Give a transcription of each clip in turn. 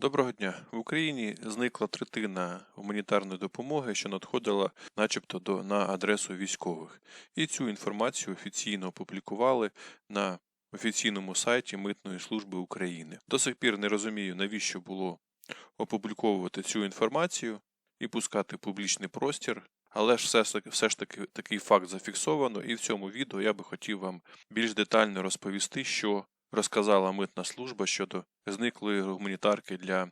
Доброго дня. В Україні зникла третина гуманітарної допомоги, що надходила начебто до, на адресу військових. І цю інформацію офіційно опублікували на офіційному сайті Митної служби України. До сих пір не розумію, навіщо було опубліковувати цю інформацію і пускати публічний простір. Але ж все, все ж таки такий факт зафіксовано, і в цьому відео я би хотів вам більш детально розповісти, що розказала митна служба щодо зниклої гуманітарки для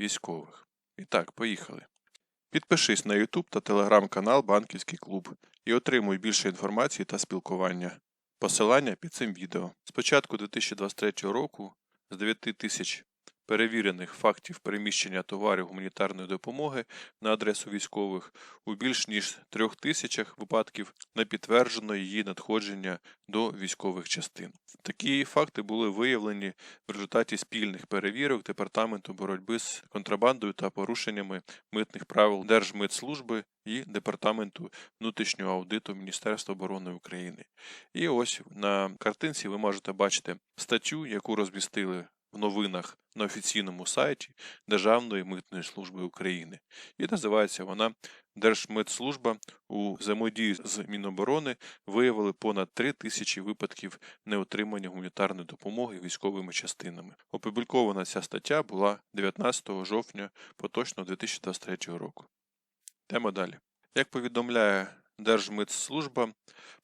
військових. І так, поїхали. Підпишись на YouTube та телеграм-канал Банківський клуб і отримуй більше інформації та спілкування. Посилання під цим відео. З початку 2023 року з 9 тисяч перевірених фактів переміщення товарів гуманітарної допомоги на адресу військових у більш ніж трьох тисячах випадків не підтверджено її надходження до військових частин. Такі факти були виявлені в результаті спільних перевірок Департаменту боротьби з контрабандою та порушеннями митних правил Держмитслужби і Департаменту внутрішнього аудиту Міністерства оборони України. І ось на картинці ви можете бачити статтю, яку розмістили в новинах на офіційному сайті Державної митної служби України. І називається вона Держмитслужба у взаємодії з Міноборони виявили понад 3 тисячі випадків неотримання гуманітарної допомоги військовими частинами. Опублікована ця стаття була 19 жовтня поточного 2023 року. Йдемо далі. Як повідомляє Держмитслужба,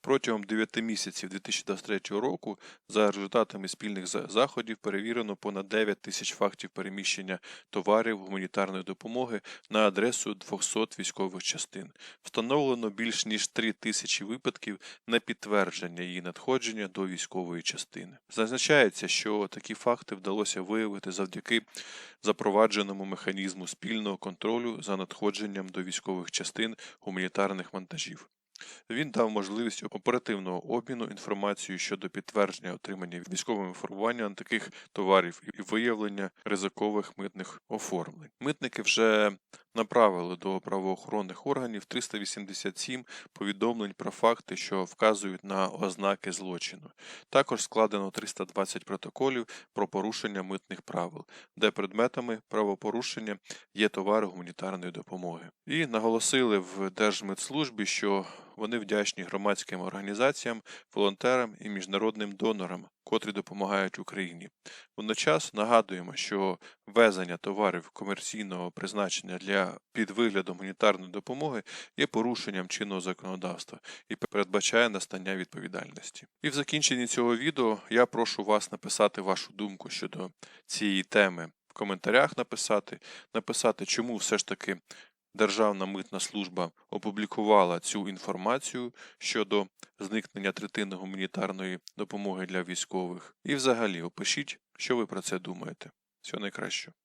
протягом 9 місяців 2023 року за результатами спільних за- заходів перевірено понад 9 тисяч фактів переміщення товарів гуманітарної допомоги на адресу 200 військових частин. Встановлено більш ніж 3 тисячі випадків на підтвердження її надходження до військової частини. Зазначається, що такі факти вдалося виявити завдяки запровадженому механізму спільного контролю за надходженням до військових частин гуманітарних вантажів. Він дав можливість оперативного обміну інформацією щодо підтвердження отримання військовим формуванням таких товарів і виявлення ризикових митних оформлень. Митники вже направили до правоохоронних органів 387 повідомлень про факти, що вказують на ознаки злочину. Також складено 320 протоколів про порушення митних правил, де предметами правопорушення є товари гуманітарної допомоги. І наголосили в Держмитслужбі, що вони вдячні громадським організаціям, волонтерам і міжнародним донорам, котрі допомагають Україні. Водночас нагадуємо, що ввезення товарів комерційного призначення для під виглядом гуманітарної допомоги є порушенням чинного законодавства і передбачає настання відповідальності. І в закінченні цього відео я прошу вас написати вашу думку щодо цієї теми в коментарях написати, написати, чому все ж таки Державна митна служба опублікувала цю інформацію щодо зникнення третини гуманітарної допомоги для військових. І взагалі опишіть, що ви про це думаєте. Всього найкращого.